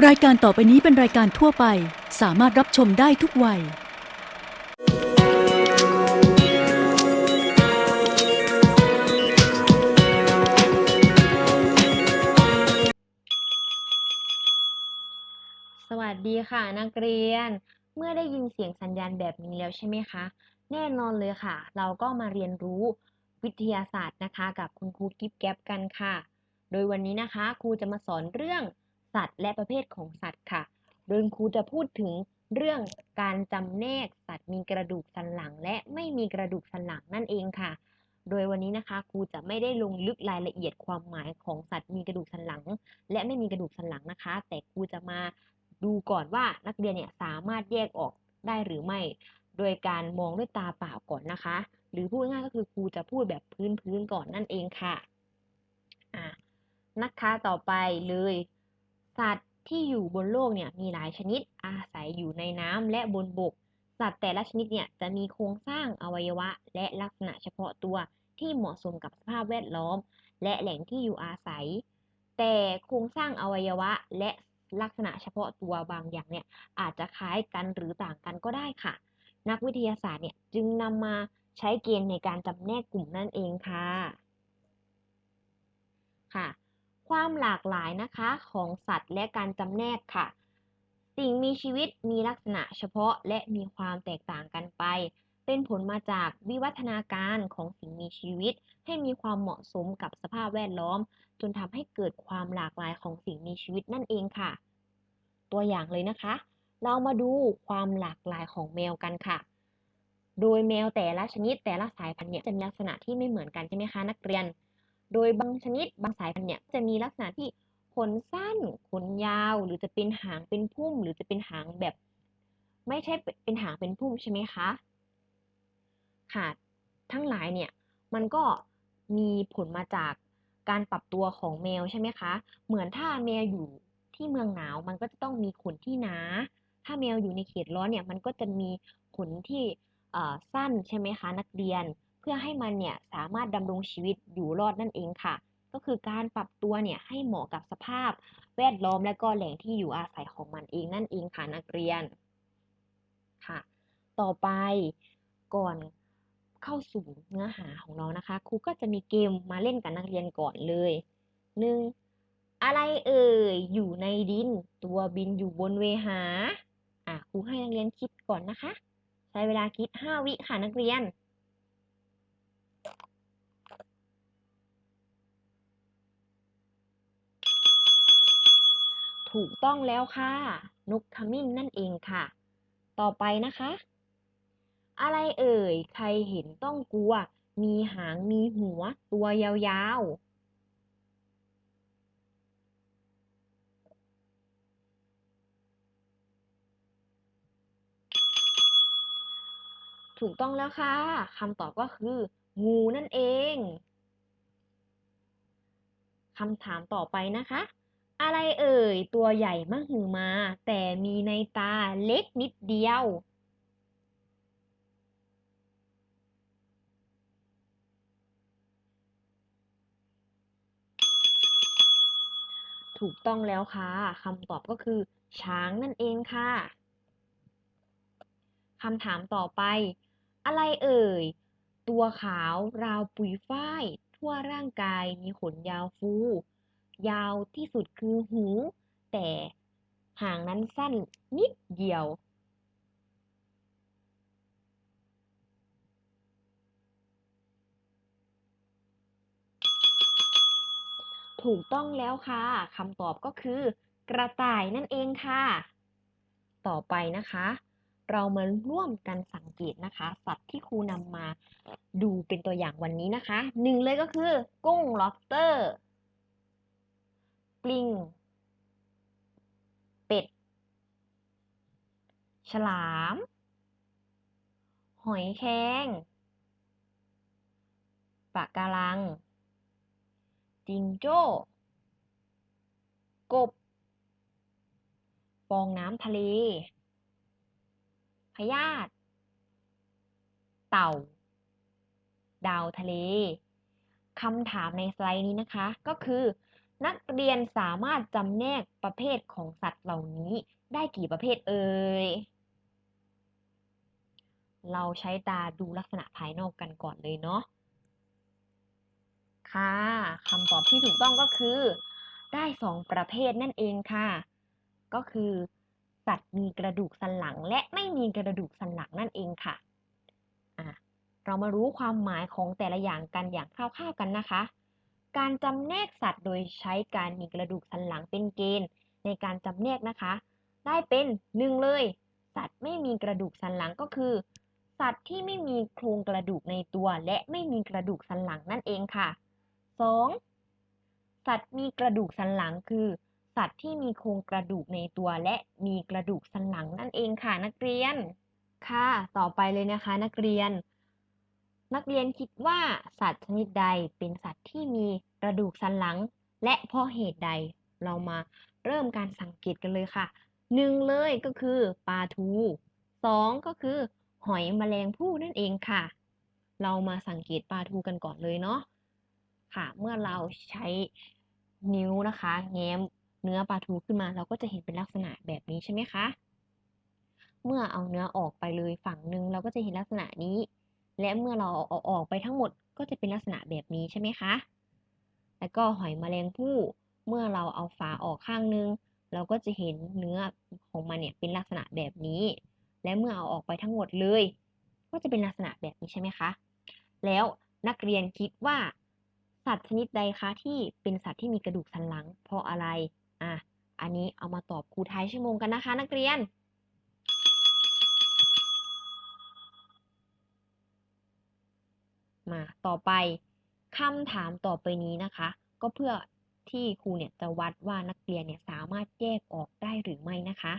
รายการต่อไปนี้เป็นรายการทั่วไป สามารถรับชมได้ทุกวัย สวัสดีค่ะนักเรียน เมื่อได้ยินเสียงสัญญาณแบบนี้แล้วใช่ไหมคะ แน่นอนเลยค่ะ เราก็มาเรียนรู้วิทยาศาสตร์นะคะ กับคุณครูกิฟแก๊บกันค่ะ โดยวันนี้นะคะครูจะมาสอนเรื่อง สัตว์และประเภทของสัตว์ค่ะ โดยครูจะพูดถึงเรื่องการจำแนกสัตว์มีกระดูกสันหลัง และไม่มีกระดูกสันหลังนั่นเองค่ะ โดยวันนี้นะคะครูจะไม่ได้ลงลึกรายละเอียดความหมายของสัตว์มีกระดูกสันหลัง และไม่มีกระดูกสันหลังนะคะ แต่ครูจะมาดูก่อนว่านักเรียนเนี่ยสามารถแยกออกได้หรือไม่ โดยการมองด้วยตาเปล่าก่อนนะคะ หรือพูดง่ายก็คือครูจะพูดแบบพื้นๆก่อนนั่นเองค่ะอะนะคะต่อไปเลย สัตว์ที่อยู่บนโลกเนี่ยมีหลายชนิดอาศัยอยู่ในน้ำและบนบก สัตว์แต่ละชนิดเนี่ยจะมีโครงสร้างอวัยวะ และลักษณะเฉพาะตัวที่เหมาะสมกับสภาพแวดล้อม และแหล่งที่อยู่อาศัย แต่โครงสร้างอวัยวะและลักษณะเฉพาะตัวบางอย่างเนี่ยอาจจะคล้ายกันหรือต่างกันก็ได้ค่ะ นักวิทยาศาสตร์เนี่ยจึงนำมาใช้เกณฑ์ในการจำแนกกลุ่มนั่นเองค่ะค่ะ ความหลากหลายนะคะของสัตว์และการจำแนกค่ะ สิ่งมีชีวิตมีลักษณะเฉพาะและมีความแตกต่างกันไป เป็นผลมาจากวิวัฒนาการของสิ่งมีชีวิต ให้มีความเหมาะสมกับสภาพแวดล้อม จนทำให้เกิดความหลากหลายของสิ่งมีชีวิตนั่นเองค่ะ ตัวอย่างเลยนะคะ เรามาดูความหลากหลายของแมวกันค่ะ โดยแมวแต่ละชนิดแต่ละสายพันธุ์เนี่ยจะมีลักษณะที่ไม่เหมือนกันใช่ไหมคะนักเรียน โดยบางชนิดบางสายพันธุ์เนี่ยจะมีลักษณะที่ขนสั้นขนยาว หรือจะเป็นหางเป็นพุ่ม หรือจะเป็นหางแบบ ไม่ใช่เป็นหางเป็นพุ่มใช่ไหมคะค่ะทั้งหลายเนี่ยมันก็มีผลมาจากการปรับตัวของแมวใช่ไหมคะ เหมือนถ้าแมวอยู่ที่เมืองหนาวมันก็จะต้องมีขนที่หนา ถ้าแมวอยู่ในเขตร้อนเนี่ยมันก็จะมีขนที่สั้นใช่ไหมคะนักเรียน เพื่อให้มันเนี่ยสามารถดำรงชีวิตอยู่รอดนั่นเองค่ะ ก็คือการปรับตัวเนี่ยให้เหมาะกับสภาพแวดล้อมและก็แหล่งที่อยู่อาศัยของมันเองนั่นเองค่ะนักเรียนค่ะ ต่อไปก่อนเข้าสู่เนื้อหาของเรานะคะครูก็จะมีเกมมาเล่นกับนักเรียนก่อนเลยหนึ่งอะไรเอ่ยอยู่ในดิน ตัวบินอยู่บนเวหาอะครูให้นักเรียนคิดก่อนนะคะ ใช้เวลาคิด 5 วิค่ะนักเรียน ถูกต้องแล้วค่ะ นกขมิ้นนั่นเองค่ะ ต่อไปนะคะ อะไรเอ่ย ใครเห็นต้องกลัว มีหางมีหัว ตัวยาวๆ ถูกต้องแล้วค่ะคำตอบก็คือ งูนั่นเองคำถามต่อไปนะคะ อะไรเอ่ย ตัวใหญ่มหึมา แต่มีในตาเล็กนิดเดียว ถูกต้องแล้วค่ะคำตอบก็คือ ช้างนั่นเองค่ะคำถามต่อไป อะไรเอ่ย ตัวขาวราวปุยฝ้าย ทั่วร่างกายมีขนยาวฟู ยาวที่สุดคือหู แต่หางนั้นสั้นนิดเดียว ถูกต้องแล้วค่ะคำตอบก็คือกระต่ายนั่นเองค่ะ ต่อไปนะคะ เรามาร่วมกันสังเกตนะคะ สัตว์ที่ครูนำมาดูเป็นตัวอย่างวันนี้นะคะหนึ่งเลยก็คือ กุ้ง lobster ปลิง เป็ด ฉลาม หอยแครงปะการัง จิงโจ้ กบฟองน้ำทะเล พยาธิเต่า ดาวทะเลคำถามในสไลด์นี้นะคะ ก็คือ นักเรียนสามารถจำแนกประเภทของสัตว์เหล่านี้ได้กี่ประเภทเอ่ย เราใช้ตาดูลักษณะภายนอกกันก่อนเลยเนาะ ค่ะคำตอบที่ถูกต้องก็คือ ได้สองประเภทนั่นเองค่ะ ก็คือ สัตว์มีกระดูกสันหลังและไม่มีกระดูกสันหลังนั่นเองค่ะอะเรามารู้ความหมายของแต่ละอย่างกันอย่างคร่าวๆกันนะคะ การจำแนกสัตว์โดยใช้การมีกระดูกสันหลังเป็นเกณฑ์ ในการจำแนกนะคะ ได้เป็นหนึ่งเลย สัตว์ไม่มีกระดูกสันหลังก็คือ สัตว์ที่ไม่มีโครงกระดูกในตัว และไม่มีกระดูกสันหลังนั่นเองค่ะ 2. สัตว์มีกระดูกสันหลังคือ สัตว์ที่มีโครงกระดูกในตัว และมีกระดูกสันหลังนั่นเองค่ะนักเรียน ค่ะ ต่อไปเลยนะคะนักเรียน นักเรียนคิดว่าสัตว์ชนิดใดเป็นสัตว์ที่มีกระดูกสันหลัง และเพราะเหตุใดเรามาเริ่มการสังเกตกันเลยค่ะหนึ่งเลยก็คือปลาทูสองก็คือ หอยแมลงภู่นั่นเองค่ะ เรามาสังเกตปลาทูกันก่อนเลยเนาะค่ะ เมื่อเราใช้นิ้วนะคะแง้มเนื้อปลาทูขึ้นมาเราก็จะเห็นเป็นลักษณะแบบนี้ใช่ไหมคะ เมื่อเอาเนื้อออกไปเลยฝั่งหนึ่งเราก็จะเห็นลักษณะนี้ และเมื่อเราเอาออกไปทั้งหมดก็จะเป็นลักษณะแบบนี้ใช่ไหมคะ แล้วก็หอยแมลงภู่เมื่อเราเอาฝาออกข้างนึง เราก็จะเห็นเนื้อของมันเนี่ยเป็นลักษณะแบบนี้ และเมื่อเอาออกไปทั้งหมดเลย ก็จะเป็นลักษณะแบบนี้ใช่ไหมคะ แล้วนักเรียนคิดว่า สัตว์ชนิดใดคะที่เป็นสัตว์ที่มีกระดูกสันหลัง เพราะอะไร อะ อันนี้เอามาตอบครูท้ายชั่วโมงกันนะคะ นักเรียน มาต่อไปคำถามต่อไปนี้นะคะ ก็เพื่อที่ครูเนี่ยจะวัดว่านักเรียนเนี่ยสามารถแยกออกได้หรือไม่นะคะ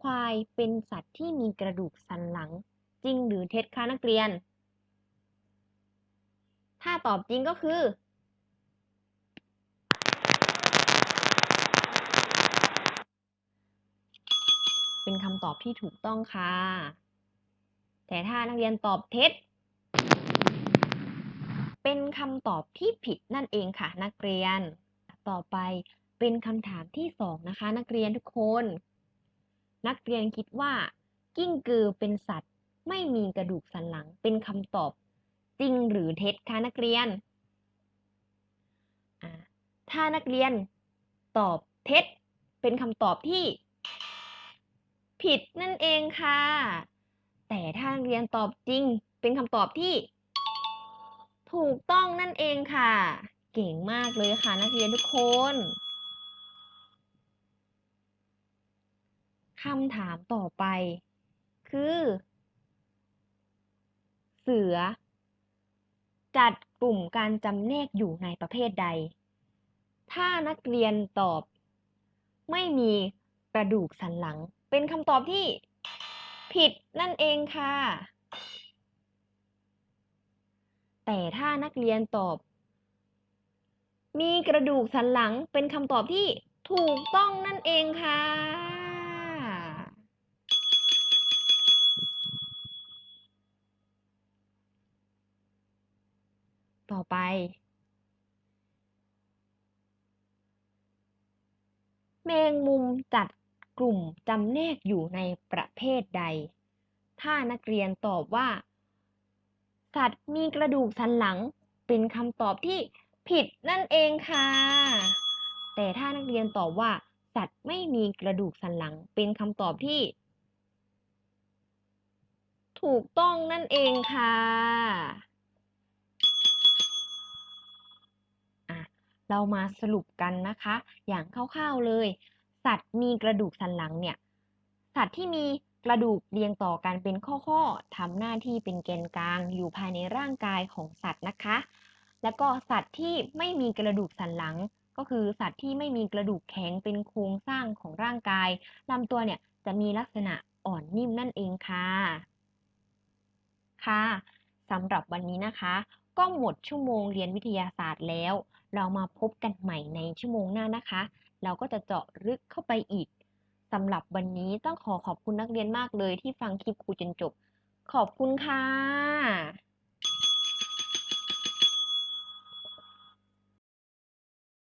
ควายเป็นสัตว์ที่มีกระดูกสันหลังจริงหรือเท็จคะนักเรียน ถ้าตอบจริงก็คือ เป็นคำตอบที่ถูกต้องค่ะ แต่ถ้านักเรียนตอบเท็จ เป็นคำตอบที่ผิดนั่นเองค่ะ นักเรียน ต่อไปเป็นคำถามที่สองนะคะ นักเรียนทุกคน นักเรียนคิดว่า กิ้งกือเป็นสัตว์ ไม่มีกระดูกสันหลัง เป็นคำตอบ จริงหรือเท็จคะนักเรียน ถ้านักเรียนตอบเท็จ เป็นคำตอบที่ ผิดนั่นเองค่ะ แต่ถ้านักเรียนตอบจริง เป็นคำตอบที่ ถูกต้องนั่นเองค่ะ เก่งมากเลยค่ะ นักเรียนทุกคนคำถามต่อไป คือ เสือ จัดกลุ่มการจำแนกอยู่ในประเภทใด ถ้านักเรียนตอบ ไม่มีกระดูกสันหลัง เป็นคำตอบที่ผิดนั่นเองค่ะ แต่ถ้านักเรียนตอบ มีกระดูกสันหลังเป็นคำตอบที่ถูกต้องนั่นเองค่ะ ต่อไป แมงมุมจัดกลุ่มจำแนกอยู่ในประเภทใด ถ้านักเรียนตอบว่า สัตว์มีกระดูกสันหลัง เป็นคำตอบที่ผิดนั่นเองค่ะ แต่ถ้านักเรียนตอบว่า สัตว์ไม่มีกระดูกสันหลัง เป็นคำตอบที่ ถูกต้องนั่นเองค่ะเรามาสรุปกันนะคะ อย่างคร่าวๆเลย สัตว์มีกระดูกสันหลังเนี่ย สัตว์ที่มี กระดูกเรียงต่อกันเป็นข้อๆทำหน้าที่เป็นแกนกลางอยู่ภายในร่างกายของสัตว์นะคะ แล้วก็สัตว์ที่ไม่มีกระดูกสันหลัง ก็คือสัตว์ที่ไม่มีกระดูกแข็งเป็นโครงสร้างของร่างกายลำตัวเนี่ยจะมีลักษณะอ่อนนิ่มนั่นเองค่ะ ค่ะสำหรับวันนี้นะคะ ก็หมดชั่วโมงเรียนวิทยาศาสตร์แล้ว เรามาพบกันใหม่ในชั่วโมงหน้านะคะ เราก็จะเจาะลึกเข้าไปอีก สำหรับวันนี้ต้องขอขอบคุณนักเรียนมากเลยที่ฟังคลิปครูจนจบ ขอบคุณค่ะ